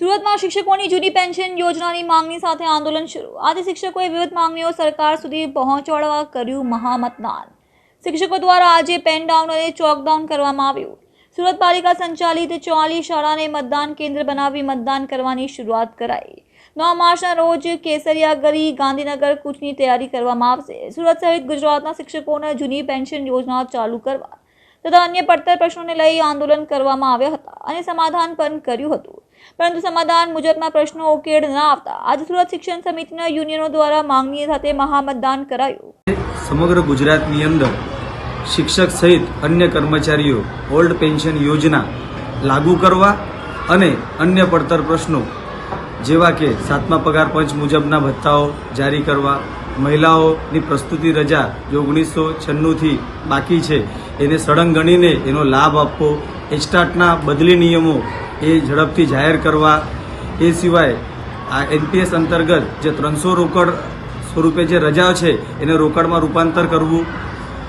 સુરતમાં શિક્ષકોની જૂની પેન્શન યોજનાની માંગણી સાથે આંદોલન શરૂ. આજે શિક્ષકોએ વિવિધ માંગણીઓ સરકાર સુધી પહોંચાડવા કર્યું મહામતદાન. શિક્ષકો દ્વારા આજે પેન ડાઉન અને ચોકડાઉન કરવામાં આવ્યું. સુરત પાલિકા સંચાલિત ચોવાલીસ શાળાને મતદાન કેન્દ્ર બનાવી મતદાન કરવાની શરૂઆત કરાઈ. નવ માર્ચના રોજ કેસરિયા ગરી ગાંધીનગર કૂચની તૈયારી કરવામાં આવશે. સુરત સહિત ગુજરાતના શિક્ષકોને જૂની પેન્શન યોજના ચાલુ કરવા તથા અન્ય પડતર પ્રશ્નોને લઈ આંદોલન કરવામાં આવ્યા હતા અને સમાધાન પણ કર્યું હતું. પરંતુ સમાધાન મુજબના પ્રશ્નો ઉકેલ ન આવતા. આજે સુરત શિક્ષણ સમિતિના યુનિયનો દ્વારા માંગણી સાથે મહામતદાન કરાયું. સમગ્ર ગુજરાતની અંદર શિક્ષક સહિત અન્ય કર્મચારીઓ ઓલ્ડ પેન્શન યોજના લાગુ કરવા અને અન્ય પડતર પ્રશ્નો જેવા કે સાતમા પગાર પંચ મુજબના ભથ્થાઓ જારી કરવા, મહિલાઓની પ્રસ્તુતિ રજા જે ઓગણીસો છન્નુંથી બાકી છે, એને સળંગ ગણીને એનો લાભ આપવો એસ્ટાટના બદલી નિયમો એ ઝડપથી જાહેર કરવા. એ સિવાય આ એનપીએસ અંતર્ગત જે ત્રણસો રોકડ સ્વરૂપે જે રજા છે, એને રોકડમાં રૂપાંતર કરવું.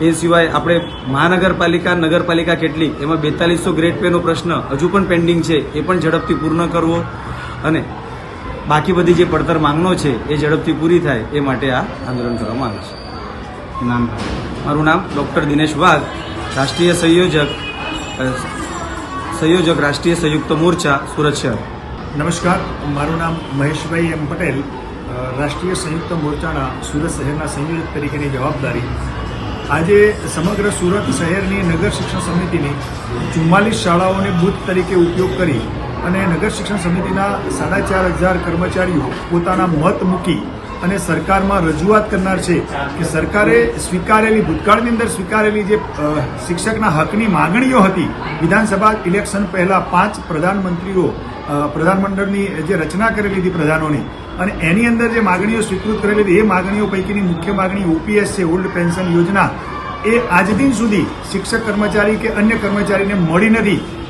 એ સિવાય આપણે મહાનગરપાલિકા, નગરપાલિકા કેટલી, એમાં બેતાલીસો ગ્રેડ પેનો પ્રશ્ન હજુ પણ પેન્ડિંગ છે, એ પણ ઝડપથી પૂર્ણ કરવો. અને બાકી બધી જે પડતર માંગણો છે, એ ઝડપથી પૂરી થાય, એ માટે આ આંદોલન કરવામાં આવે છે. નામ મારું નામ ડૉક્ટર દિનેશ વાઘ, રાષ્ટ્રીય સંયોજક સંયોજક રાષ્ટ્રીય સંયુક્ત મોરચા સુરત શહેર. નમસ્કાર, મારું નામ મહેશભાઈ એમ પટેલ. રાષ્ટ્રીય સંયુક્ત મોરચાના સુરત શહેરના સંયોજક તરીકેની જવાબદારી. આજે સમગ્ર સુરત શહેરની નગર શિક્ષણ સમિતિની ચુમ્માલીસ શાળાઓને બૂથ તરીકે ઉપયોગ કરી અને નગર શિક્ષણ સમિતિના સાડા ચાર હજાર કર્મચારીઓ પોતાના મત મૂકી અને સરકારમાં રજૂઆત કરનાર છે કે સરકારે સ્વીકારેલી, ભૂતકાળની અંદર સ્વીકારેલી જે શિક્ષકના હકની માગણીઓ હતી, વિધાનસભા ઇલેક્શન પહેલા પાંચ પ્રધાનમંત્રીઓ પ્રધાનમંડળની જે રચના કરેલી હતી પ્રધાનોની, અને એની અંદર જે માગણીઓ સ્વીકૃત કરેલી હતી, એ માગણીઓ પૈકીની મુખ્ય માગણી ઓપીએસ છે, ઓલ્ડ પેન્શન યોજના, એ આજ દિન સુધી શિક્ષક કર્મચારી કે અન્ય કર્મચારીને મળી નથી.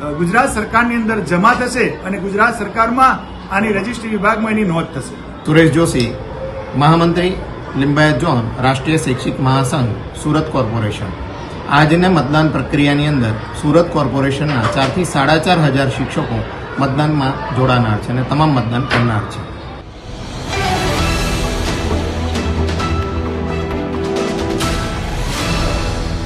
ગુજરાત સરકારની અંદર જમા થશે અને ગુજરાત સરકારમાં આની રજિસ્ટ્રી વિભાગમાં એની નોંધ થશે. સુરેશ જોશી, મહામંત્રી લિંબાયત જોન રાષ્ટ્રીય શૈક્ષિક મહાસંઘ, સુરત કોર્પોરેશન. આજના મતદાન પ્રક્રિયાની અંદર સુરત કોર્પોરેશનના ચારથી સાડા ચાર હજાર શિક્ષકો મતદાનમાં જોડાનાર છે અને તમામ મતદાન કરનાર છે.